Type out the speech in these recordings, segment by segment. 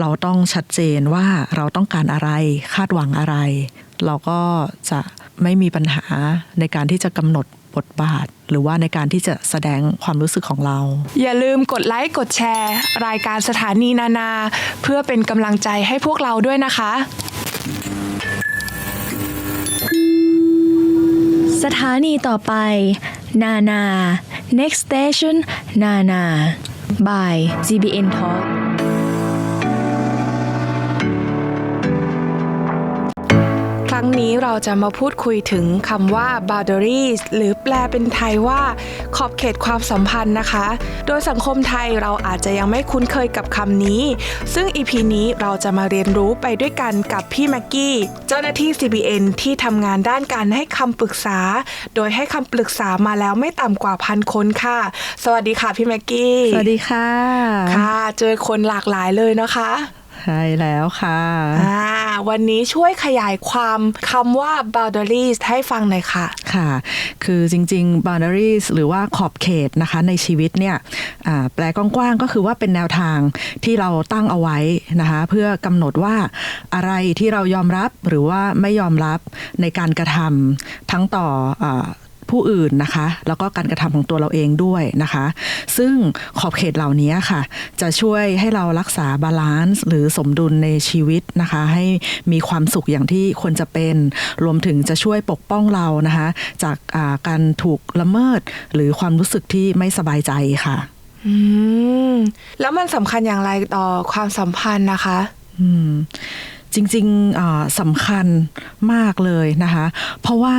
เราต้องชัดเจนว่าเราต้องการอะไรคาดหวังอะไร เราก็จะไม่มีปัญหาในการที่จะกำหนดบทบาท หรือว่าในการที่จะแสดงความรู้สึกของเรา อย่าลืมกดไลค์กดแชร์ รายการสถานีนานา เพื่อเป็นกำลังใจให้พวกเราด้วยนะคะ สถานีต่อไป นานา next station นานา by GBN Talk รั้งนี้เราจะมาพูดคุยถึงคำว่า boundaries หรือแปลเป็นไทยว่า ขอบเขตความสัมพันธ์นะคะ โดยสังคมไทยเราอาจจะยังไม่คุ้นเคยกับคำนี้ ซึ่ง EP นี้เราจะมาเรียนรู้ไปด้วยกันกับพี่แม็กกี้ เจ้าหน้าที่ CBN ที่ทำงานด้านการให้คำปรึกษา โดยให้คำปรึกษามาแล้วไม่ต่ำกว่าพันคนค่ะ สวัสดีค่ะพี่แม็กกี้ สวัสดีค่ะ ค่ะ เจอคนหลากหลายเลยนะคะ ใช่แล้วค่ะอ่าวันนี้ช่วยขยายความคำว่า boundaries ให้ฟังหน่อยค่ะค่ะ คือจริง ๆ boundaries หรือว่าขอบเขตนะคะในชีวิตเนี่ยอ่าแปลกว้างๆก็คือว่าเป็นแนวทางที่เราตั้งเอาไว้นะคะเพื่อกำหนดว่าอะไรที่เรายอมรับหรือว่าไม่ยอมรับในการกระทำทั้งต่ออา ผู้อื่นนะคะ แล้วก็การกระทำของตัวเราเองด้วยนะคะ ซึ่งขอบเขตเหล่านี้ค่ะ จะช่วยให้เรารักษาบาลานซ์หรือสมดุลในชีวิตนะคะ ให้มีความสุขอย่างที่ควรจะเป็น รวมถึงจะช่วยปกป้องเรานะคะ จากอ่าการถูกละเมิด หรือความรู้สึกที่ไม่สบายใจค่ะอืมแล้วมันสำคัญอย่างไรต่อความสัมพันธ์นะคะ อืม จริงๆสำคัญมากเลยนะคะ เพราะว่า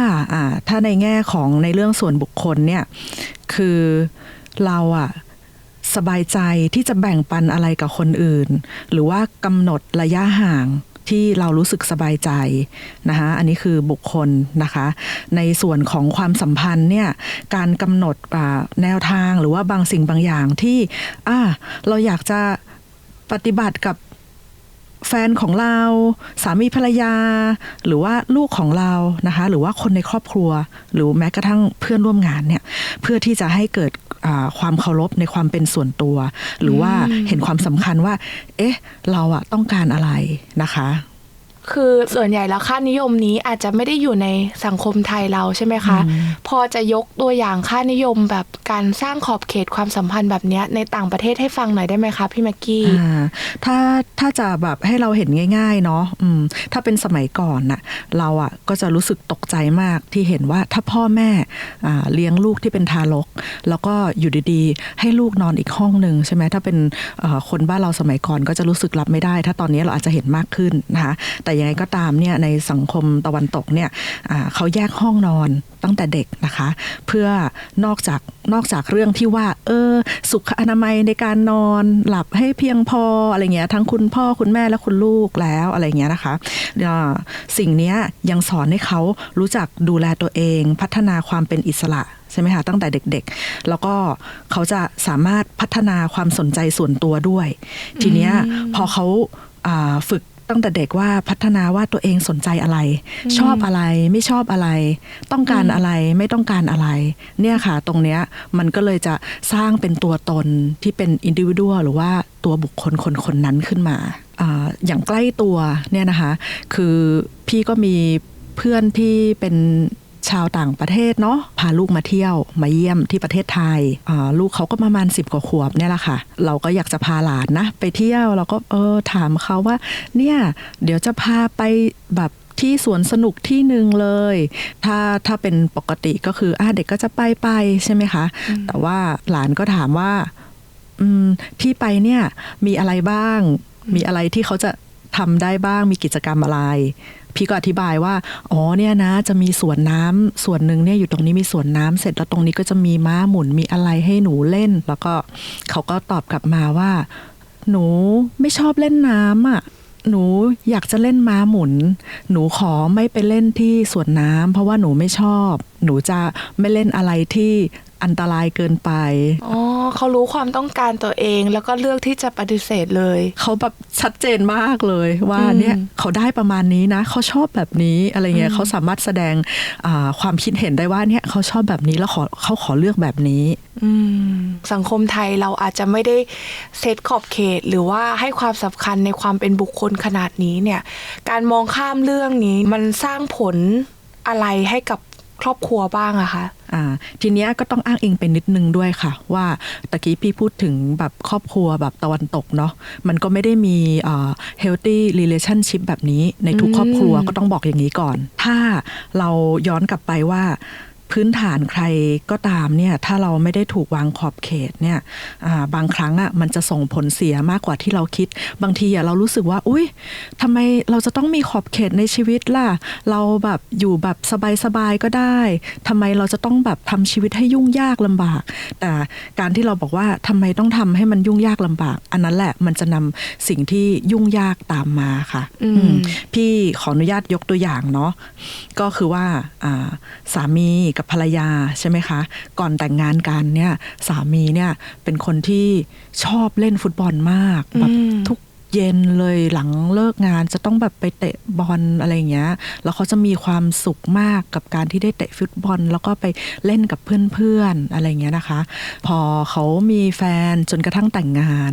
ถ้าในแง่ของในเรื่องส่วนบุคคลเนี่ยคือเราอะสบายใจที่จะแบ่งปันอะไรกับคนอื่น หรือว่ากำหนดระยะห่างที่เรารู้สึกสบายใจนะคะอันนี้คือบุคคลนะคะ ในส่วนของความสัมพันธ์เนี่ยการกำหนดแนวทางหรือว่าบางสิ่งบางอย่างที่อ่าเราอยากจะปฏิบัติกับ แฟนของเรา สามีภรรยา หรือว่าลูกของเรานะคะ หรือว่าคนในครอบครัว หรือแม้กระทั่งเพื่อนร่วมงานเนี่ยเพื่อที่จะให้เกิดอ่าความเคารพในความเป็นส่วนตัว หรือว่าเห็นความสำคัญว่า เอ๊ะ เราอะต้องการอะไรนะคะ คือส่วนใหญ่แล้วค่านิยมนี้อาจจะไม่ได้อยู่ในสังคมไทยเราใช่ไหมคะ พอจะยกตัวอย่างค่านิยมแบบการสร้างขอบเขตความสัมพันธ์แบบเนี้ยในต่างประเทศให้ฟังหน่อยได้ไหมคะพี่แม็กกี้อ่าถ้าถ้าจะแบบให้เราเห็นง่าย ๆ เนาะอืมถ้าเป็นสมัยก่อนน่ะเราอะก็จะรู้สึกตกใจมากที่เห็นว่าถ้าพ่อแม่อ่าเลี้ยงลูกที่เป็นทารก แล้วก็อยู่ดีๆ ให้ลูกนอนอีกห้องหนึ่งใช่ไหมถ้าเป็นเอ่อคนบ้านเราสมัยก่อนก็จะรู้สึกรับไม่ได้ ถ้าตอนนี้เราอาจจะเห็นมากขึ้นนะคะแต่ยังไงก็ตามเนี่ยในสังคมตะวันตกเนี่ยอ่าเขาแยกห้องนอนตั้งแต่เด็กนะคะ เพื่อนอกจากนอกจากเรื่องที่ว่า เออ สุขอนามัยในการนอนหลับให้เพียงพออะไรเงี้ยทั้งคุณพ่อคุณแม่และคุณลูกแล้วอะไรเงี้ยนะคะอ่าสิ่งเนี้ยยังสอนให้เขารู้จักดูแลตัวเอง พัฒนาความเป็นอิสระใช่ไหมคะตั้งแต่เด็กๆ แล้วก็เขาจะสามารถพัฒนาความสนใจส่วนตัวด้วย ทีเนี้ยพอเขาอ่าฝึก ตั้งแต่เด็กว่าพัฒนาว่าตัวเองสนใจอะไร ชอบอะไรไม่ชอบอะไร ต้องการอะไรไม่ต้องการอะไร เนี่ยค่ะ ตรงเนี้ยมันก็เลยจะสร้างเป็นตัวตนที่เป็นอินดิวิ a l หรือว่าตัวบุคคลคนคนนั้นขึ้นมาอาอย่างใกล้ตัวเนี่ยนะคะ คือพี่ก็มีเพื่อนที่เป็น ชาวต่างประเทศเนาะพาลูกมาเที่ยวมาเยี่ยมที่ประเทศไทยอ่าลูกเขาก็ประมาณ 10 กว่าขวบเนี่ยแหละค่ะ เราก็อยากจะพาหลานนะ ไปเที่ยวเราก็เออถามเขาว่า เนี่ยเดี๋ยวจะพาไปแบบที่สวนสนุกที่หนึ่งเลย ถ้าถ้าเป็นปกติก็คืออ่าเด็กก็จะไปไปใช่ไหมคะ แต่ว่าหลานก็ถามว่าอืมที่ไปเนี่ยมีอะไรบ้าง มีอะไรที่เขาจะ ทำได้บ้างมีกิจกรรมอะไร พี่ก็อธิบายว่า อ๋อเนี่ยนะ จะมีสวนน้ำส่วนหนึ่งเนี่ยอยู่ตรงนี้มีสวนน้ำเสร็จแล้วตรงนี้ก็จะมีม้าหมุนมีอะไรให้หนูเล่น แล้วก็เขาก็ตอบกลับมาว่า หนูไม่ชอบเล่นน้ำอะหนูอยากจะเล่นม้าหมุน หนูขอไม่ไปเล่นที่สวนน้ำเพราะว่าหนูไม่ชอบ หนูจะไม่เล่นอะไรที่ อันตรายเกินไป อ๋อเขารู้ความต้องการตัวเองแล้วก็เลือกที่จะปฏิเสธเลย เขาแบบชัดเจนมากเลยว่าอืมเนี่ยเขาได้ประมาณนี้นะ เขาชอบแบบนี้อะไรเงี้ยเขาสามารถแสดงอ่าความคิดเห็นได้ว่าเนี่ยเขาชอบแบบนี้แล้วขอเขาขอเลือกแบบนี้อืมสังคมไทยเราอาจจะไม่ได้เซตขอบเขต หรือว่าให้ความสำคัญในความเป็นบุคคลขนาดนี้เนี่ย การมองข้ามเรื่องนี้มันสร้างผลอะไรให้กับครอบครัวบ้างอะคะอ่า ทีเนี้ยก็ต้องอ้างอิงเป็นนิดนึงด้วยค่ะ ว่าตะกี้พี่พูดถึงแบบครอบครัวแบบตะวันตกเนาะมันก็ไม่ได้มีเอ่อ healthy relationship แบบนี้ในทุกอืมครอบครัวก็ต้องบอกอย่างนี้ก่อน ถ้าเราย้อนกลับไปว่า พื้นฐานใครก็ตามเนี่ยถ้าเราไม่ได้ถูกวางขอบเขตเนี่ยอ่าบางครั้งอะมันจะส่งผลเสียมากกว่าที่เราคิด บางทีอะเรารู้สึกว่า อุ้ยทำไมเราจะต้องมีขอบเขตในชีวิตล่ะ เราแบบอยู่แบบสบายๆก็ได้ทำไมเราจะต้องแบบทำชีวิตให้ยุ่งยากลำบาก แต่การที่เราบอกว่าทำไมต้องทำให้มันยุ่งยากลำบาก อันนั้นแหละมันจะนำสิ่งที่ยุ่งยากตามมาค่ะอืมอืมพี่ขออนุญาตยกตัวอย่างเนาะก็คือว่าอ่าสามีกับภรรยาใช่ไหมคะ ก่อนแต่งงานกันเนี่ยสามีเนี่ยเป็นคนที่ชอบเล่นฟุตบอลมากแบบอืมทุก เย็นเลยหลังเลิกงานจะต้องแบบไปเตะบอลอะไรอย่างเงี้ย แล้วเขาจะมีความสุขมากกับการที่ได้เตะฟุตบอล แล้วก็ไปเล่นกับเพื่อนๆอะไรอย่างเงี้ยนะคะ พอเขามีแฟนจนกระทั่งแต่งงาน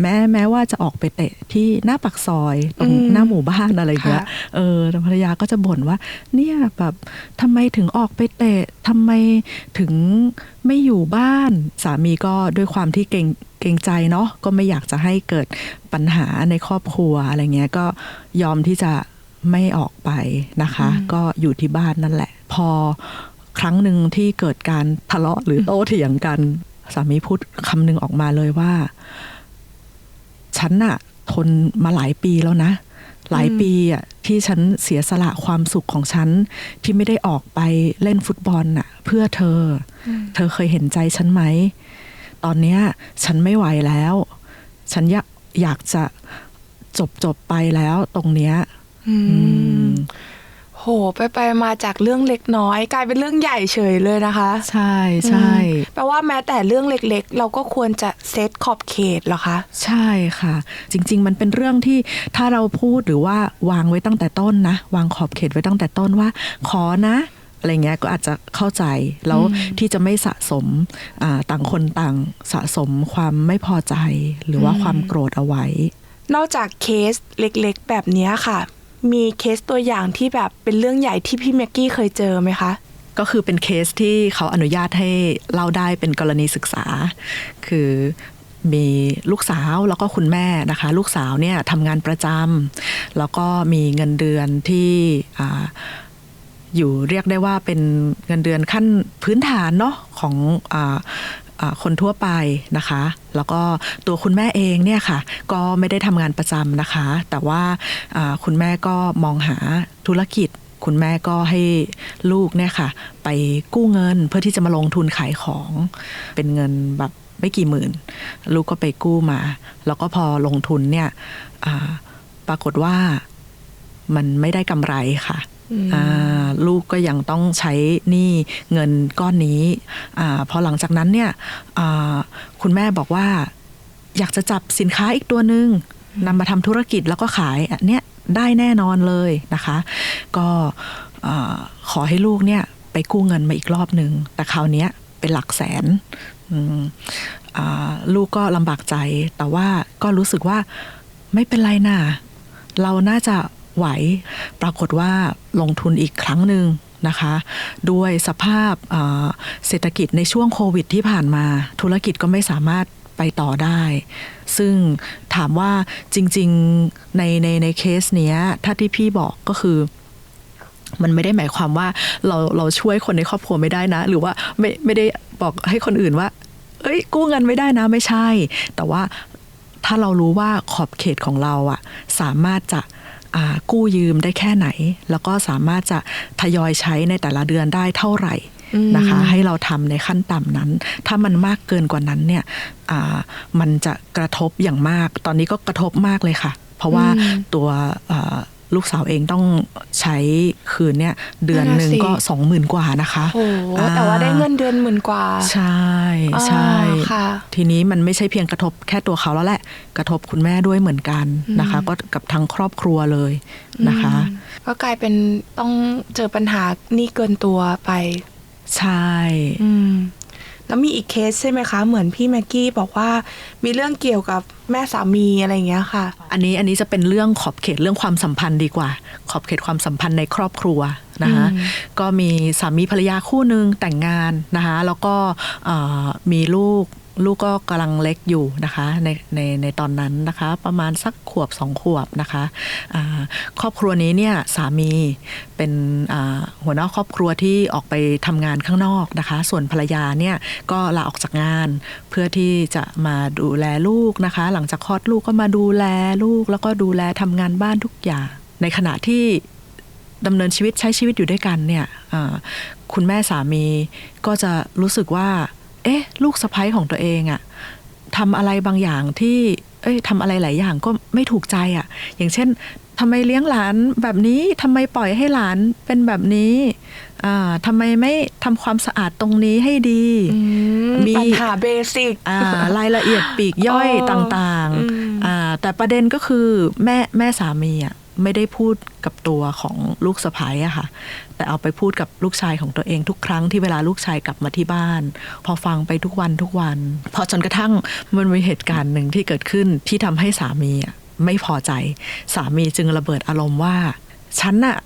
แม้แม้ว่าจะออกไปเตะที่หน้าปากซอยตรงอืมหน้าหมู่บ้านอะไรอย่างเงี้ยค่ะเออแต่ภรรยาก็จะบ่นว่า เนี่ยแบบทำไมถึงออกไปเตะทำไมถึงไม่อยู่บ้าน สามีก็ด้วยความที่เกรงเกรงใจเนาะก็ไม่อยากจะให้เกิดปัญหาในครอบครัวอะไรเงี้ยก็ยอมที่จะไม่ออกไปนะคะ ก็อยู่ที่บ้านนั่นแหละ พอครั้งหนึ่งที่เกิดการทะเลาะหรือโต้เถียงกัน สามีพูดคำหนึ่งออกมาเลยว่า ฉันน่ะ ทนมาหลายปีแล้วนะ หลายปีอะที่ฉันเสียสละความสุขของฉัน ที่ไม่ได้ออกไปเล่นฟุตบอลน่ะ เพื่อเธออ เธอเคยเห็นใจฉันไหม ตอนเนี้ยฉันไม่ไหวแล้ว ฉันอยากอยากจะจบจบไปแล้วตรงเนี้ยอือืมมโห ไปไปมาจากเรื่องเล็กน้อย กลายเป็นเรื่องใหญ่เฉยเลยนะคะ ใช่ใช่แปลว่าแม้แต่เรื่องเล็กๆ เราก็ควรจะเซตขอบเขตเหรอคะ ใช่ค่ะ จริง ๆ มันเป็นเรื่องที่ถ้าเราพูดหรือว่าวางไว้ตั้งแต่ต้นนะ วางขอบเขตไว้ตั้งแต่ต้นว่า ขอนะ อะไรเงี้ยก็อาจจะเข้าใจแล้วที่จะไม่สะสมอ่าต่างคนต่างสะสมความไม่พอใจ หรือว่าความโกรธเอาไว้ นอกจากเคสเล็กๆ แบบเนี้ยค่ะ มีเคสตัวอย่างที่แบบเป็นเรื่องใหญ่ที่พี่แม็กกี้เคยเจอไหมคะก็คือเป็นเคสที่เขาอนุญาตให้เล่าได้เป็นกรณีศึกษา คือมีลูกสาวแล้วก็คุณแม่นะคะ ลูกสาวเนี่ยทำงานประจำแล้วก็มีเงินเดือนที่ อยู่เรียกได้ว่าเป็นเงินเดือนขั้นพื้นฐานเนาะของอคนทั่วไปนะคะ แล้วก็ตัวคุณแม่เองเนี่ยค่ะ ก็ไม่ได้ทำงานประจำนะคะ แต่ว่าคุณแม่ก็มองหาธุรกิจ คุณแม่ก็ให้ลูกเนี่ยค่ะ ไปกู้เงินเพื่อที่จะมาลงทุนขายของเป็นเงินแบบไม่กี่หมื่น ลูกก็ไปกู้มา แล้วก็พอลงทุนเนี่ยปรากฏว่ามันไม่ได้กำไรค่ะ ลูกก็ยังต้องใช้หนี้เงินก้อนนี้อาพอหลังจากนั้นเนี่ยอ่าคุณแม่บอกว่า อยากจะจับสินค้าอีกตัวหนึ่งนำมาทำธุรกิจแล้วก็ขายอันเนี้ยได้แน่นอนเลยนะคะ ก็อ่าขอให้ลูกเนี่ยไปกู้เงินมาอีกรอบหนึ่งแต่คราวเนี้ยเป็นหลักแสนอืมอ่าลูกก็ลำบากใจแต่ว่าก็รู้สึกว่าไม่เป็นไรน่ะเราน่าจะ ไหว ปรากฏว่าลงทุนอีกครั้งหนึ่งนะคะด้วยสภาพเศรษฐกิจในช่วงโควิดที่ผ่านมา ธุรกิจก็ไม่สามารถไปต่อได้ ซึ่งถามว่าจริงๆในในในเคสเนี้ยถ้าที่พี่บอกก็คือมันไม่ได้หมายความว่าเราเราช่วยคนในครอบครัวไม่ได้นะ หรือว่าไม่ไม่ได้บอกให้คนอื่นว่า เอ้ย กู้เงินไม่ได้นะไม่ใช่ แต่ว่าถ้าเรารู้ว่าขอบเขตของเราอะสามารถจะ กู้ยืมได้แค่ไหน แล้วก็สามารถจะทยอยใช้ในแต่ละเดือนได้เท่าไหร่นะคะ ให้เราทำในขั้นต่ำนั้น ถ้ามันมากเกินกว่านั้นเนี่ยอ่ามันจะกระทบอย่างมาก ตอนนี้ก็กระทบมากเลยค่ะ เพราะว่าตัวอ่า ลูกสาวเองต้องใช้คืนเนี่ยเดือนหนึ่งนั่นน่ะสิก็สองหมื่นกว่านะคะโอ้โหแต่ว่าได้เงินเดือนหมื่นกว่า ใช่ใช่อ่าค่ะทีนี้มันไม่ใช่เพียงกระทบแค่ตัวเขาแล้วแหละ กระทบคุณแม่ด้วยเหมือนกันนะคะ ก็กับทั้งครอบครัวเลยนะคะอืมก็กลายเป็นต้องเจอปัญหาหนี้เกินตัวไป ใช่อืม แล้วมีอีกเคสใช่ไหมคะ เหมือนพี่แม็กกี้บอกว่ามีเรื่องเกี่ยวกับแม่สามีอะไรอย่างเงี้ยค่ะ อันนี้อันนี้จะเป็นเรื่องขอบเขตเรื่องความสัมพันธ์ดีกว่า ขอบเขตความสัมพันธ์ในครอบครัวนะคะอืมก็มีสามีภรรยาคู่หนึ่งแต่งงานนะคะแล้วก็เอ่อมีลูก ลูกก็กำลังเล็กอยู่นะคะในในในตอนนั้นนะคะ ประมาณสักขวบสองขวบนะคะครอบครัวนี้เนี่ยสามีเป็นหัวหน้าครอบครัวที่ออกไปทำงานข้างนอกนะคะ ส่วนภรรยาเนี่ยก็ลาออกจากงานเพื่อที่จะมาดูแลลูกนะคะ หลังจากคลอดลูกก็มาดูแลลูก แล้วก็ดูแลทำงานบ้านทุกอย่าง ในขณะที่ดำเนินชีวิตใช้ชีวิตอยู่ด้วยกันเนี่ยคุณแม่สามีก็จะรู้สึกว่า เอ๊ะ ลูกสะพ้ยของตัวเองอะทำอะไรบางอย่างที่ เอ้ยทำอะไรหลายอย่างก็ไม่ถูกใจอะอย่างเช่นทำไมเลี้ยงหลานแบบนี้ทำไมปล่อยให้หลานเป็นแบบนี้อ่าทำไมไม่ทำความสะอาดตรงนี้ให้ดีอืมมีปัญหาเบสิกอ่ารายละเอียดปีกย่อยอ๋อต่างอืมๆอ่าแต่ประเด็นก็คือแม่แม่สามีอะ ไม่ได้พูดกับตัวของลูกสะพ้ายอะค่ะ แต่เอาไปพูดกับลูกชายของตัวเองทุกครั้งที่เวลาลูกชายกลับมาที่บ้าน พอฟังไปทุกวันทุกวัน พอจนกระทั่งมันมีเหตุการณ์หนึ่งที่เกิดขึ้นที่ทำให้สามีไม่พอใจ สามีจึงระเบิดอารมณ์ว่า ฉันน่ะ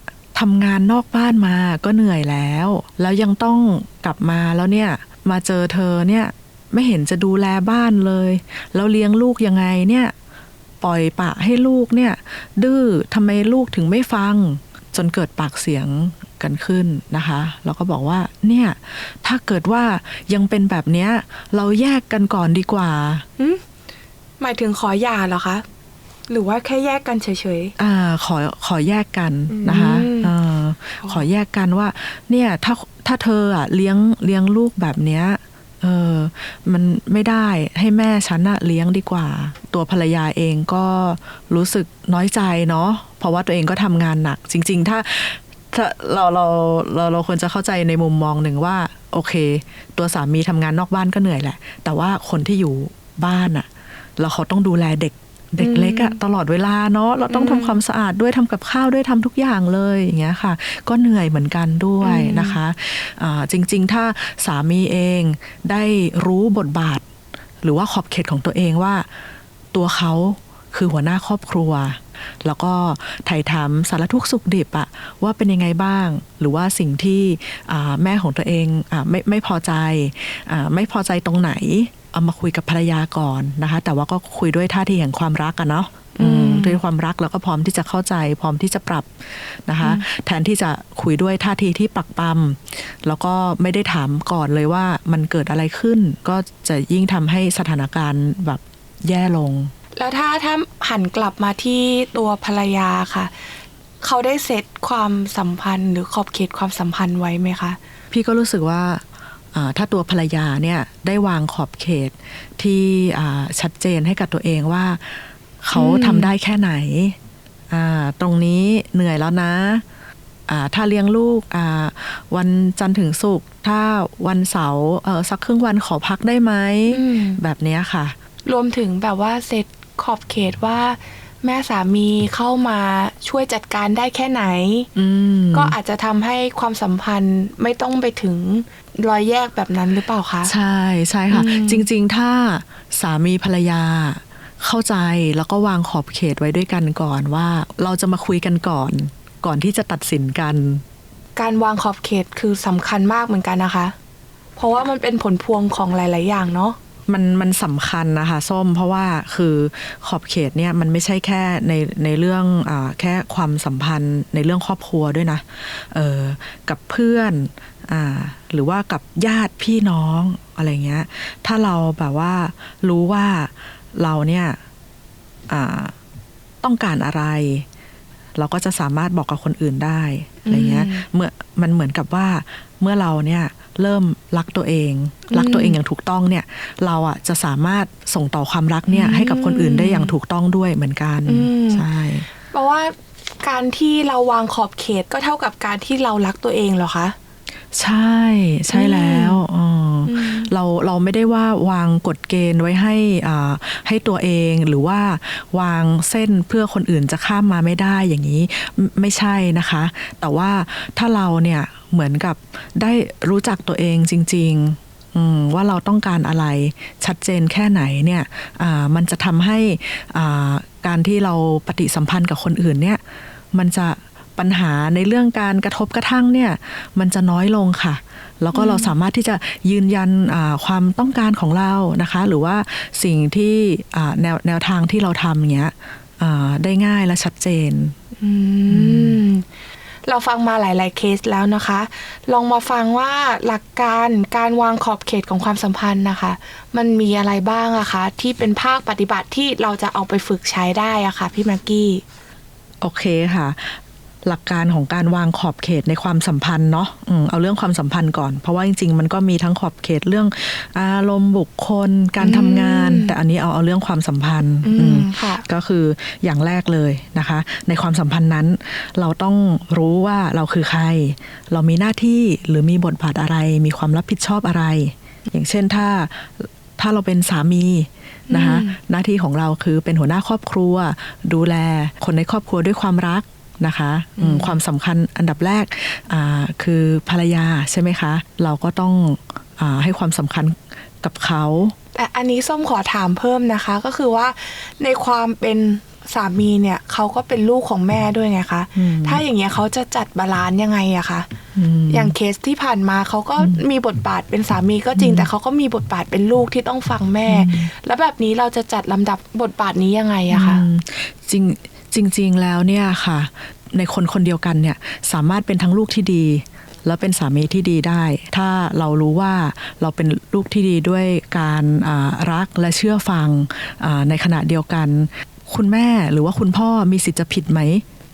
ทำงานนอกบ้านมาก็เหนื่อยแล้ว แล้วยังต้องกลับมาแล้วเนี่ยมาเจอเธอเนี่ยไม่เห็นจะดูแลบ้านเลย แล้วเลี้ยงลูกยังไงเนี่ย ปล่อยปะให้ลูกเนี่ย ดื้อทำไมลูกถึงไม่ฟัง จนเกิดปากเสียงกันขึ้นนะคะแล้วก็บอกว่าเนี่ยถ้าเกิดว่ายังเป็นแบบเนี้ย เราแยกกันก่อนดีกว่าหมายถึงขอหย่าเหรอคะหรือว่าแค่แยกกันเฉยอ่า ขอ ขอแยกกันนะคะอืมเออขอแยกกันว่า เนี่ย ถ้า ถ้าเธออะ เลี้ยง เลี้ยงลูกแบบเนี้ย เออมันไม่ได้ให้แม่ฉันอะเลี้ยงดีกว่า ตัวภรรยาเองก็รู้สึกน้อยใจเนาะเพราะว่าตัวเองก็ทำงานหนัก จริง ๆ ถ้าถ้าเราเราเราเราควรจะเข้าใจในมุมมองหนึ่งว่า โอเค ตัวสามีทำงานนอกบ้านก็เหนื่อยแหละ แต่ว่าคนที่อยู่บ้านอะแล้วเขาต้องดูแลเด็ก เด็กเล็กอะตลอดเวลาเนาะเราต้องทำความสะอาดด้วยทำกับข้าวด้วยทำทุกอย่างเลยอย่างเงี้ยค่ะ ก็เหนื่อยเหมือนกันด้วยนะคะอ่าจริง ๆ ถ้าสามีเองได้รู้บทบาท หรือว่าขอบเขตของตัวเองว่าตัวเขาคือหัวหน้าครอบครัว แล้วก็ไถ่ถามสารทุกข์สุขดิบอะว่าเป็นยังไงบ้าง หรือว่าสิ่งที่อ่าแม่ของตัวเองอาไม่ไม่พอใจอาไม่พอใจตรงไหน เอามาคุยกับภรรยาก่อนนะคะ แต่ว่าก็คุยด้วยท่าทีแห่งความรักอะเนาะอืมด้วยความรักแล้วก็พร้อมที่จะเข้าใจ พร้อมที่จะปรับนะคะ แทนที่จะคุยด้วยท่าทีที่ปักปั๊มแล้วก็ไม่ได้ถามก่อนเลยว่ามันเกิดอะไรขึ้น ก็จะยิ่งทำให้สถานการณ์แบบแย่ลงๆแล้วถ้าถ้าหันกลับมาที่ตัวภรรยาค่ะ เขาได้เซตความสัมพันธ์ หรือขอบเขตความสัมพันธ์ไว้ไหมคะ พี่ก็รู้สึกว่าอ่า ถ้าตัวภรรยาเนี่ยได้วางขอบเขตที่อ่าชัดเจนให้กับตัวเองว่า เขาอืมทำได้แค่ไหนอ่าตรงนี้เหนื่อยแล้วนะอ่าถ้าเลี้ยงลูกอ่าวันจันทร์ถึงศุกร์ถ้าวันเสาร์เออสักครึ่งวันขอพักได้ไหมอืมแบบเนี้ยค่ะ รวมถึงแบบว่าเซตขอบเขตว่า แม่สามีเข้ามาช่วยจัดการได้แค่ไหนอืมก็อาจจะทำให้ความสัมพันธ์ไม่ต้องไปถึง รอยแยกแบบนั้นหรือเปล่าคะ ใช่ใช่ค่ะอืมจริง ๆ ถ้าสามีภรรยาเข้าใจแล้วก็วางขอบเขตไว้ด้วยกันก่อนว่า เราจะมาคุยกันก่อน ก่อนที่จะตัดสินกัน การวางขอบเขตคือสำคัญมากเหมือนกันนะคะ เพราะว่ามันเป็นผลพวงของหลาย ๆ อย่างเนาะมันมันสำคัญนะคะส้มเพราะว่าคือขอบเขตเนี่ยมันไม่ใช่แค่ในในเรื่องอาแค่ความสัมพันธ์ในเรื่องครอบครัวด้วยนะเออกับเพื่อนอ่า หรือว่ากับญาติพี่น้องอะไรเงี้ย ถ้าเราแบบว่ารู้ว่าเราเนี่ยอ่าต้องการอะไร เราก็จะสามารถบอกกับคนอื่นได้อะไรเงี้ยอืมเมื่อมันเหมือนกับว่าเมื่อเราเนี่ยเริ่มรักตัวเอง รักตัวเองอย่างถูกต้องเนี่ย เราอะจะสามารถส่งต่อความรักเนี่ยให้กับคนอื่นได้อย่างถูกต้องด้วยเหมือนกันอืมใช่เพราะว่าการที่เราวางขอบเขตก็เท่ากับการที่เรารักตัวเองเหรอคะ ใช่ใช่แล้วอืมอืมเราเราไม่ได้ว่าวางกฎเกณฑ์ไว้ให้อ่าให้ตัวเองหรือว่าวางเส้นเพื่อคนอื่นจะข้ามมาไม่ได้อย่างนี้ไม่ไม่ใช่นะคะ แต่ว่าถ้าเราเนี่ยเหมือนกับได้รู้จักตัวเองจริงๆอืมว่าเราต้องการอะไรชัดเจนแค่ไหนเนี่ยอ่ามันจะทำให้อ่าการที่เราปฏิสัมพันธ์กับคนอื่นเนี่ย มันจะ ปัญหาในเรื่องการกระทบกระทั่งเนี่ยมันจะน้อยลงค่ะ แล้วก็เราสามารถที่จะยืนยันอ่าความต้องการของเรานะคะ หรือว่าสิ่งที่อ่าแนวแนวทางที่เราทำอย่างเงี้ยอ่าได้ง่ายและชัดเจนอืมเราฟังมาหลาย ๆ เคสแล้วนะคะ ลองมาฟังว่าหลักการการวางขอบเขตของความสัมพันธ์นะคะ มันมีอะไรบ้างอะคะ ที่เป็นภาคปฏิบัติที่เราจะเอาไปฝึกใช้ได้อะค่ะพี่แม็กกี้ โอเคค่ะ หลักการของการวางขอบเขตในความสัมพันธ์เนาะอืมเอาเรื่องความสัมพันธ์ก่อน เพราะว่าจริง ๆ มันก็มีทั้งขอบเขตเรื่องอารมณ์บุคคล การทำงานอืมแต่อันนี้เอาเอาเรื่องความสัมพันธ์อือืมมค่ะก็คืออย่างแรกเลยนะคะ ในความสัมพันธ์นั้น เราต้องรู้ว่าเราคือใคร เรามีหน้าที่หรือมีบทบาทอะไร มีความรับผิดชอบอะไร อย่างเช่นถ้าถ้าเราเป็นสามีนะคะอืมหน้าที่ของเราคือเป็นหัวหน้าครอบครัว ดูแลคนในครอบครัวด้วยความรัก นะคะอืมความสำคัญอันดับแรกอ่าคือภรรยาใช่ไหมคะ เราก็ต้องอาให้ความสำคัญกับเขาแต่อันนี้ส้มขอถามเพิ่มนะคะ ก็คือว่าในความเป็นสามีเนี่ยเขาก็เป็นลูกของแม่ด้วยไงคะอืมถ้าอย่างเงี้ยเขาจะจัดบาลานซ์ยังไงอะคะมอย่างเคสที่ผ่านมาเขาก็มีบทบาทเป็นสามีก็จริง แต่เขาก็มีบทบาทเป็นลูกที่ต้องฟังแม่ แล้วแบบนี้เราจะจัดลำดับบทบาทนี้ยังไงอะคะอืมจริง จริงๆแล้วเนี่ยค่ะ ในคนคนเดียวกันเนี่ยสามารถเป็นทั้งลูกที่ดี แล้วเป็นสามีที่ดีได้ ถ้าเรารู้ว่าเราเป็นลูกที่ดีด้วยการรักและเชื่อฟังในขณะเดียวกัน คุณแม่หรือว่าคุณพ่อมีสิทธิ์จะผิดไหม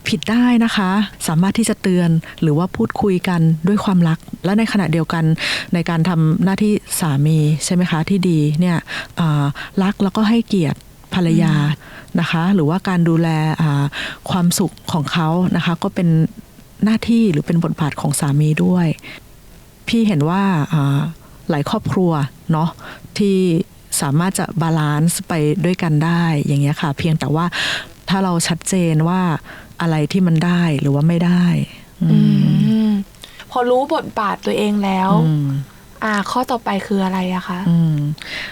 ผิดได้นะคะ สามารถที่จะเตือนหรือว่าพูดคุยกันด้วยความรัก และในขณะเดียวกันในการทำหน้าที่สามีใช่ไหมคะที่ดีเนี่ยรักแล้วก็ให้เกียรติภรรยา นะคะ หรือว่าการดูแลอ่าความสุขของเขานะคะ ก็เป็นหน้าที่หรือเป็นบทบาทของสามีด้วย พี่เห็นว่าอ่าหลายครอบครัวเนาะที่สามารถจะบาลานซ์ไปด้วยกันได้อย่างเงี้ยค่ะ เพียงแต่ว่าถ้าเราชัดเจนว่าอะไรที่มันได้หรือว่าไม่ได้อืมอืมพอรู้บทบาทตัวเองแล้วอืมอ่า ข้อต่อไปคืออะไรอะคะอืม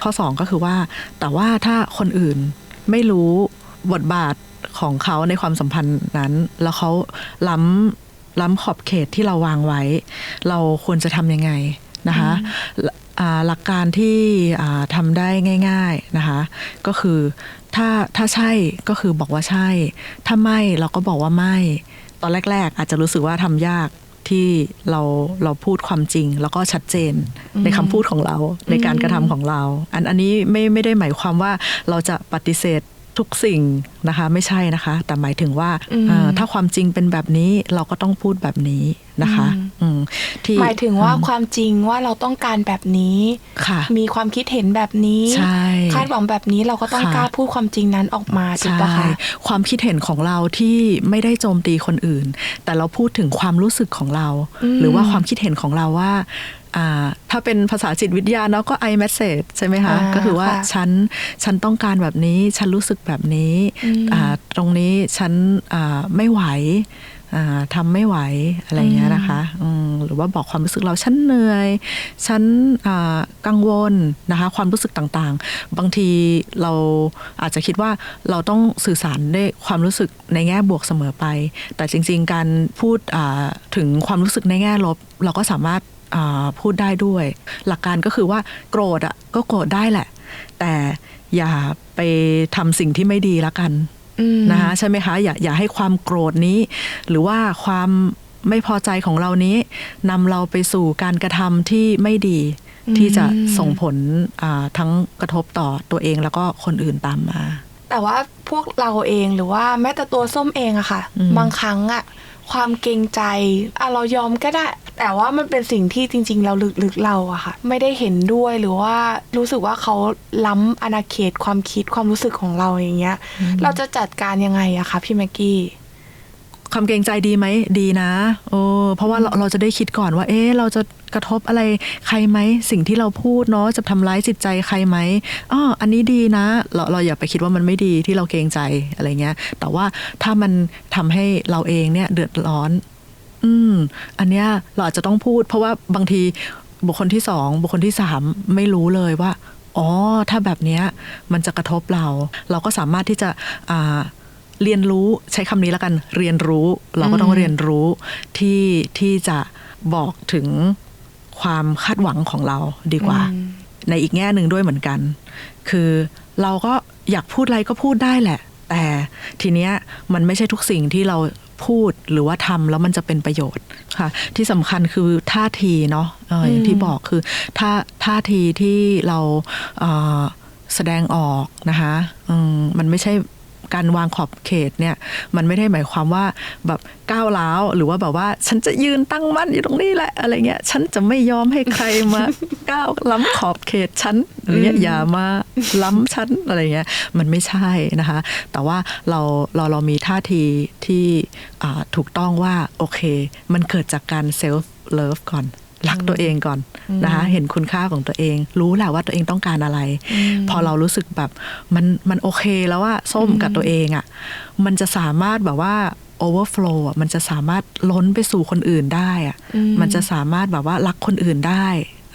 ข้อสองก็คือว่า แต่ว่าถ้าคนอื่น ไม่รู้บทบาทของเขาในความสัมพันธ์นั้น แล้วเขาล้ำล้ำขอบเขตที่เราวางไว้ เราควรจะทำยังไงนะคะอ่าหลักการที่อ่าทำได้ง่าย ๆนะคะ ก็คือถ้าถ้าใช่ก็คือบอกว่าใช่ ถ้าไม่เราก็บอกว่าไม่ ตอนแรก ๆ อาจจะรู้สึกว่าทำยาก ที่เราเราพูดความจริง แล้วก็ชัดเจนในคำพูดของเราในการกระทำของเรา อันอันนี้ไม่ไม่ได้หมายความว่าเราจะปฏิเสธ ทุกสิ่งนะคะไม่ใช่นะคะ แต่หมายถึงว่าอืมเอ่อถ้าความจริงเป็นแบบนี้เราก็ต้องพูดแบบนี้นะคะอืมอืมที่หมายถึงว่าอืมความจริงว่าเราต้องการแบบนี้ค่ะ มีความคิดเห็นแบบนี้ใช่คาดหวังแบบนี้เราก็ต้องค่ะกล้าพูดความจริงนั้นออกมาถูกใช่ปะคะความคิดเห็นของเราที่ไม่ได้โจมตีคนอื่น แต่เราพูดถึงความรู้สึกของเราอืมหรือว่าความคิดเห็นของเราว่าอ่าถ้าเป็นภาษาจิตวิทยาเนาะก็ i message ใช่ไหมคะอ่าก็คือว่าค่ะฉันฉันต้องการแบบนี้ ฉันรู้สึกแบบนี้อืมอ่าตรงนี้ฉันอ่าไม่ไหวอ่าทำไม่ไหวอะไรอย่างเงี้ยนะคะอืมหรือว่าบอกความรู้สึกเราฉันเหนื่อย ฉันอ่ากังวลนะคะความรู้สึกต่างๆ บางทีเราอาจจะคิดว่าเราต้องสื่อสารด้วยความรู้สึกในแง่บวกเสมอไป แต่จริง ๆ การพูดอ่าถึงความรู้สึกในแง่ลบ เราก็สามารถอ่า พูดได้ด้วย หลักการก็คือว่าโกรธอะก็โกรธได้แหละ แต่อย่าไปทำสิ่งที่ไม่ดีละกันอืมนะคะใช่ไหมคะอย่าอย่าให้ความโกรธนี้ หรือว่าความไม่พอใจของเรานี้นำเราไปสู่การกระทำที่ไม่ดีอืมที่จะส่งผลอ่าทั้งกระทบต่อตัวเองแล้วก็คนอื่นตามมา แต่ว่าพวกเราเองหรือว่าแม้แต่ตัวส้มเองอะค่ะอืมบางครั้งอะความเกรงใจอะเรายอมก็ได้ แต่ว่ามันเป็นสิ่งที่จริง ๆ เราลึกๆเราอะค่ะ ไม่ได้เห็นด้วยหรือว่ารู้สึกว่าเขาล้ำอาณาเขตความคิดความรู้สึกของเราอย่างเงี้ย เราจะจัดการยังไงอะคะพี่แม็กกี้ความเกรงใจดีไหมดีนะโอ้เพราะว่าเราเราจะได้คิดก่อนว่า เอ๊ะเราจะกระทบอะไรใครไหมสิ่งที่เราพูดเนาะจะทำร้ายจิตใจใครไหมอ๋ออันนี้ดีนะ เราเราอย่าไปคิดว่ามันไม่ดีที่เราเกรงใจอะไรเงี้ย แต่ว่าถ้ามันทำให้เราเองเนี่ยเดือดร้อน อืม อันเนี้ยเราอาจจะต้องพูด เพราะว่าบางทีบุคคลที่สองบุคคลที่สามไม่รู้เลยว่า อ๋อ ถ้าแบบเนี้ยมันจะกระทบเรา เราก็สามารถที่จะอ่าเรียนรู้ใช้คำนี้แล้วกันเรียนรู้ เราก็ต้องเรียนรู้ที่ที่จะบอกถึงความคาดหวังของเราดีกว่าอืมในอีกแง่หนึ่งด้วยเหมือนกัน คือเราก็อยากพูดอะไรก็พูดได้แหละ แต่ทีเนี้ยมันไม่ใช่ทุกสิ่งที่เรา พูดหรือว่าทำแล้วมันจะเป็นประโยชน์ค่ะ ที่สำคัญคือท่าทีเนาะเอออย่างที่บอกคือท่าท่าทีที่เราเอ่อแสดงออกนะคะอืมมันไม่ใช่ การวางขอบเขตเนี่ยมันไม่ได้หมายความว่าแบบก้าวร้าวหรือว่าแบบว่าฉันจะยืนตั้งมั่นอยู่ตรงนี้แหละอะไรเงี้ยฉันจะไม่ยอมให้ใครมาก้าวล้ำขอบเขตฉันหรือเงี้ยอย่ามาล้ำฉันอะไรเงี้ยมันไม่ใช่นะคะ แต่ว่าเราเราเรามีท่าทีที่อ่าถูกต้องว่าโอเค มันเกิดจากการเซลฟ์เลิฟก่อน รักตัวเองก่อนนะคะเห็นคุณค่าของตัวเอง รู้แหละว่าตัวเองต้องการอะไร พอเรารู้สึกแบบมันมันโอเคแล้วว่าส้มกับตัวเองอะ่ะมันจะสามารถแบบว่า overflow อะมันจะสามารถล้นไปสู่คนอื่นได้อะมันจะสามารถแบบว่ารักคนอื่นได้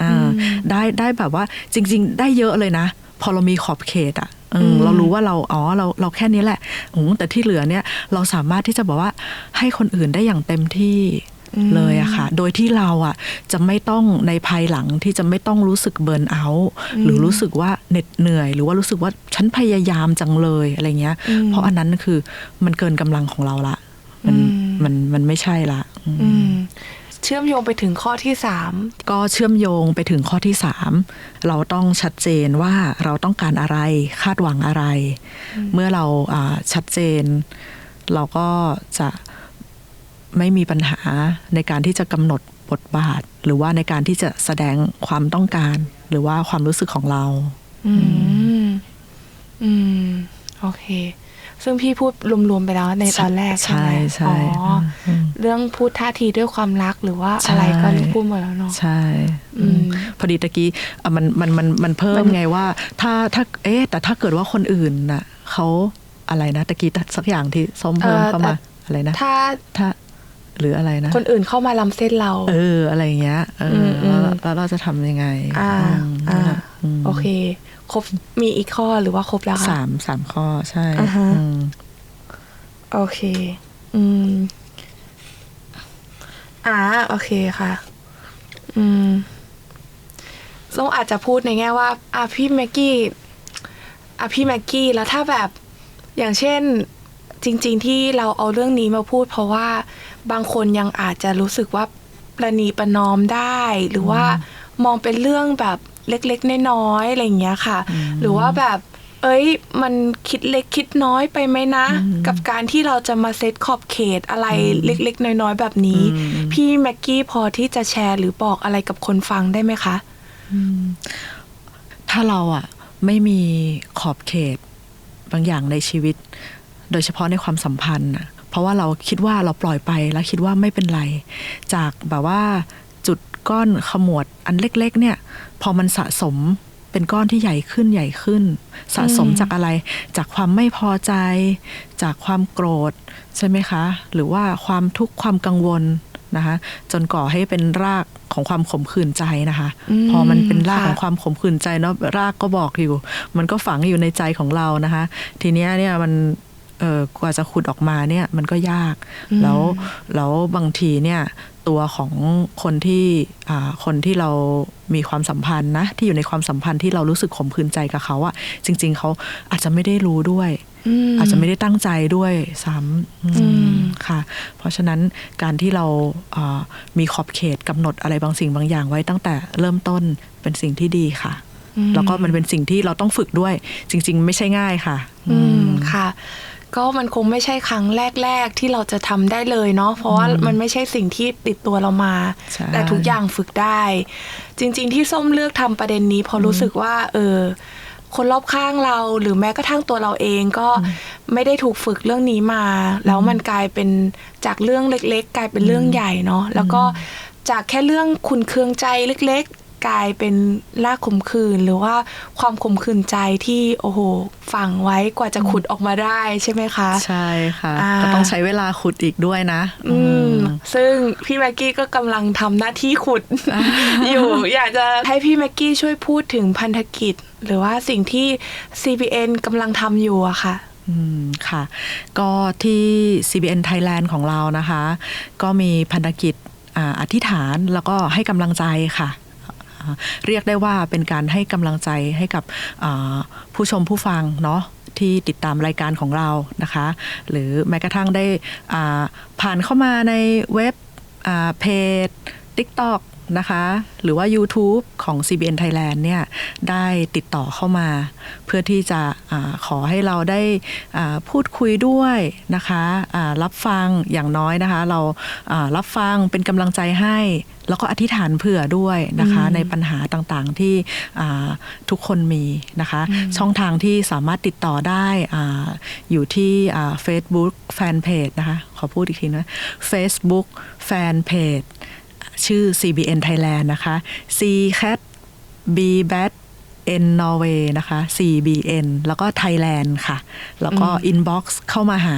อ่าได้ได้แบบว่าจริง ๆ ได้เยอะเลยนะ พอเรามีขอบเขตอะเออเรารู้ว่าเราอ๋อเราเราแค่นี้แหละอืมแต่ที่เหลือเนี่ยเราสามารถที่จะบอกว่าให้คนอื่นได้อย่างเต็มที่ เลยอะค่ะ โดยที่เราอะจะไม่ต้องในภายหลังที่จะไม่ต้องรู้สึกเบิร์นเอาท์หรือรู้สึกว่าเหน็ดเหนื่อย หรือว่ารู้สึกว่าฉันพยายามจังเลยอะไรเงี้ย เพราะอันนั้นคือมันเกินกำลังของเราละ มันมันมันไม่ใช่ละอืมอืมเชื่อมโยงไปถึงข้อที่สามก็เชื่อมโยงไปถึงข้อที่สามเราต้องชัดเจนว่าเราต้องการอะไรคาดหวังอะไร เมื่อเราอ่าชัดเจน เราก็จะ ไม่มีปัญหาในการที่จะกำหนดบทบาท หรือว่าในการที่จะแสดงความต้องการ หรือว่าความรู้สึกของเรา อืม อืม โอเค ซึ่งพี่พูดรวมๆไปแล้วในตอนแรกใช่ไหมใช่อ๋ใช่ออมเรื่องพูดท่าทีด้วยความรักหรือว่าใช่อะไรก็พูดหมดแล้วเนาะใช่อืมพอดีตะกี้อะมันมันมันมันเพิ่มัมนไงว่า ถ้าถ้า เอ๊ะแต่ถ้าเกิดว่าคนอื่นน่ะเขาอะไรนะตะกี้สักอย่างที่ส้มเพิ่มเข้ามาอะไรนะ ถ้าถ้า หรืออะไรนะคนอื่นเข้ามาล้ำเส้นเรา เออ อะไรอย่างเงี้ยเอออมอืมแล้วแล้วเราจะทำยังไง อ่ามอ่าอืมโอเค ครบมีอีกข้อหรือว่าครบแล้วคะสามสามข้อใช่อ่าฮะอืมโอเค อืมอ่าโอเคค่ะ อืมส้มอาจจะพูดในแง่ว่าอะพี่แม็กกี้อะพี่แม็กกี้แล้วถ้าแบบอย่างเช่นจริง ๆ ที่เราเอาเรื่องนี้มาพูด เพราะว่า บางคนยังอาจจะรู้สึกว่าประนีประนอมได้ หรือว่ามองเป็นเรื่องแบบเล็กๆน้อยๆอะไรอย่างเงี้ยค่ะ หรือว่าแบบ เอ้ยมันคิดเล็กคิดน้อยไปไหมนะ กับการที่เราจะมาเซตขอบเขตอะไรเล็กๆ น้อยๆ แบบนี้ พี่แม็กกี้พอที่จะแชร์หรือบอกอะไรกับคนฟังได้ไหมคะถ้าเราอะไม่มีขอบเขตบางอย่างในชีวิต โดยเฉพาะในความสัมพันธ์น่ะ เพราะว่าเราคิดว่าเราปล่อยไปแล้วคิดว่าไม่เป็นไร จากแบบว่าจุดก้อนขมวดอันเล็ก ๆ เนี่ย พอมันสะสมเป็นก้อนที่ใหญ่ขึ้นใหญ่ขึ้น สะสมจากอะไร จากความไม่พอใจ จากความโกรธใช่ไหมคะ หรือว่าความทุกข์ความกังวลนะคะจนก่อให้เป็นรากของความขมขื่นใจนะคะอืมพอมันเป็นรากค่ะของความขมขื่นใจเนาะรากก็บอกอยู่ มันก็ฝังอยู่ในใจของเรานะคะ ทีเนี้ยเนี่ยมัน เออกว่าจะขุดออกมาเนี่ยมันก็ยาก แล้วแล้วบางทีเนี่ยตัวของคนที่อ่าคนที่เรามีความสัมพันธ์นะที่อยู่ในความสัมพันธ์ที่เรารู้สึกขมขื่นใจกับเขาอะจริง ๆเขาอาจจะไม่ได้รู้ด้วยมอาจจะไม่ได้ตั้งใจด้วยซ้ำอืมอืมค่ะ เพราะฉะนั้นการที่เราอ่ามีขอบเขตกำหนดอะไรบางสิ่งบางอย่างไว้ตั้งแต่เริ่มต้นเป็นสิ่งที่ดีค่ะแล้วก็มันเป็นสิ่งที่เราต้องฝึกด้วย จริง ๆ ไม่ใช่ง่ายค่ะ อืมค่ะ ก็มันคงไม่ใช่ครั้งแรก ๆ ที่เราจะทำได้เลยเนาะเพราะว่ามันไม่ใช่สิ่งที่ติดตัวเรามาใช่แต่ทุกอย่างฝึกได้ จริง ๆ ที่ส้มเลือกทำประเด็นนี้เพราะรู้สึกว่า เออ คนรอบข้างเราหรือแม้กระทั่งตัวเราเองก็ไม่ได้ถูกฝึกเรื่องนี้มา แล้วมันกลายเป็นจากเรื่องเล็ก ๆ กลายเป็นเรื่องใหญ่เนาะแล้วก็จากแค่เรื่องขุนเคืองใจเล็กๆ กลายเป็นลากขมขื่นหรือว่าความขมขื่นใจที่โอ้โหฝังไว้กว่าจะขุดออกมาได้ใช่ไหมคะ ใช่ค่ะอ่าก็ต้องใช้เวลาขุดอีกด้วยนะ อืมซึ่งพี่แม็กกี้ก็กำลังทำหน้าที่ขุดอยู่ อยากจะให้พี่แม็กกี้ช่วยพูดถึงพันธกิจ หรือว่าสิ่งที่ CBN กำลังทำอยู่อะค่ะอืมค่ะ ก็ที่ CBN Thailand ของเรานะคะ ก็มีพันธกิจอ่าอธิษฐานแล้วก็ให้กำลังใจค่ะอ่า เรียกได้ว่าเป็นการให้กำลังใจให้กับผู้ชมผู้ฟังเนาะที่ติดตามรายการของเรานะคะ หรือแม้กระทั่งได้ผ่านเข้ามาในเว็บเพจ TikTok นะคะ หรือว่า YouTube ของ CBN Thailand เนี่ยได้ติดต่อเข้ามา เพื่อที่จะอาขอให้เราได้อ่าพูดคุยด้วยนะคะอ่ารับฟังอย่างน้อยนะคะ เราอ่ารับฟังเป็นกำลังใจให้แล้วก็อธิษฐานเผื่อด้วยนะคะ ในปัญหาต่างๆที่อ่าทุกคนมีนะคะ ช่องทางที่สามารถติดต่อได้อาอยู่ที่อ่า Facebook Fanpage นะคะ ขอพูดอีกทีนะ Facebook Fanpage ชื่อ CBN Thailand นะคะ C Cat B Bat N Norway นะคะ CBN แล้วก็ Thailand ค่ะ แล้วก็ inbox เข้ามาหา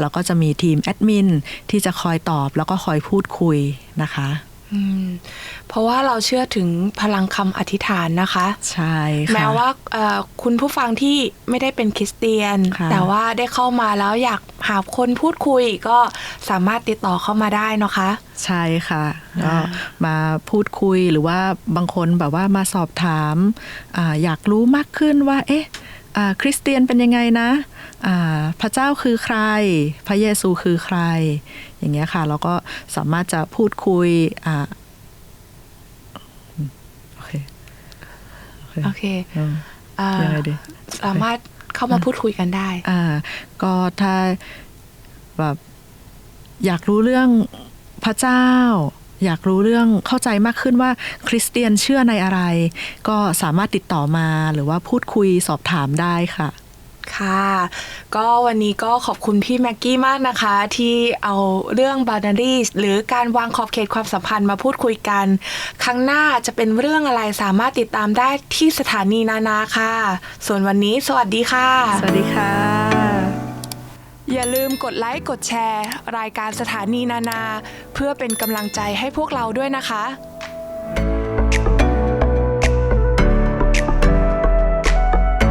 แล้วก็จะมีทีมแอดมินที่จะคอยตอบแล้วก็คอยพูดคุยนะคะอืม เพราะว่าเราเชื่อถึงพลังคำอธิษฐานนะคะ ใช่ค่ะแม้ว่าเอ่อคุณผู้ฟังที่ไม่ได้เป็นคริสเตียนค่ะแต่ว่าได้เข้ามาแล้วอยากหาคนพูดคุยก็สามารถติดต่อเข้ามาได้นะคะ ใช่ค่ะอ่าก็มาพูดคุยหรือว่าบางคนแบบว่ามาสอบถามอาอยากรู้มากขึ้นว่า เอ๊ะอ่าคริสเตียนเป็นยังไงนะอ่าพระเจ้าคือใคร พระเยซูคือใคร อย่างเงี้ยค่ะ แล้วก็สามารถจะพูดคุยอ่าอืมโอเค โอเคอืมเอ่อยังไงดีสามารถเข้ามาพูดคุยกันได้ อ่า ก็ถ้าแบบอยากรู้เรื่องพระเจ้า อยากรู้เรื่องเข้าใจมากขึ้นว่าคริสเตียนเชื่อในอะไร ก็สามารถติดต่อมาหรือว่าพูดคุยสอบถามได้ค่ะ ค่ะ ก็วันนี้ก็ขอบคุณพี่แม็กกี้มากนะคะ ที่เอาเรื่อง boundaries หรือการวางขอบเขตความสัมพันธ์มาพูดคุยกัน ครั้งหน้าจะเป็นเรื่องอะไรสามารถติดตามได้ที่สถานีนานาค่ะ ส่วนวันนี้สวัสดีค่ะ สวัสดีค่ะ อย่าลืมกดไลค์กดแชร์ รายการสถานีนานา เพื่อเป็นกำลังใจให้พวกเราด้วยนะคะ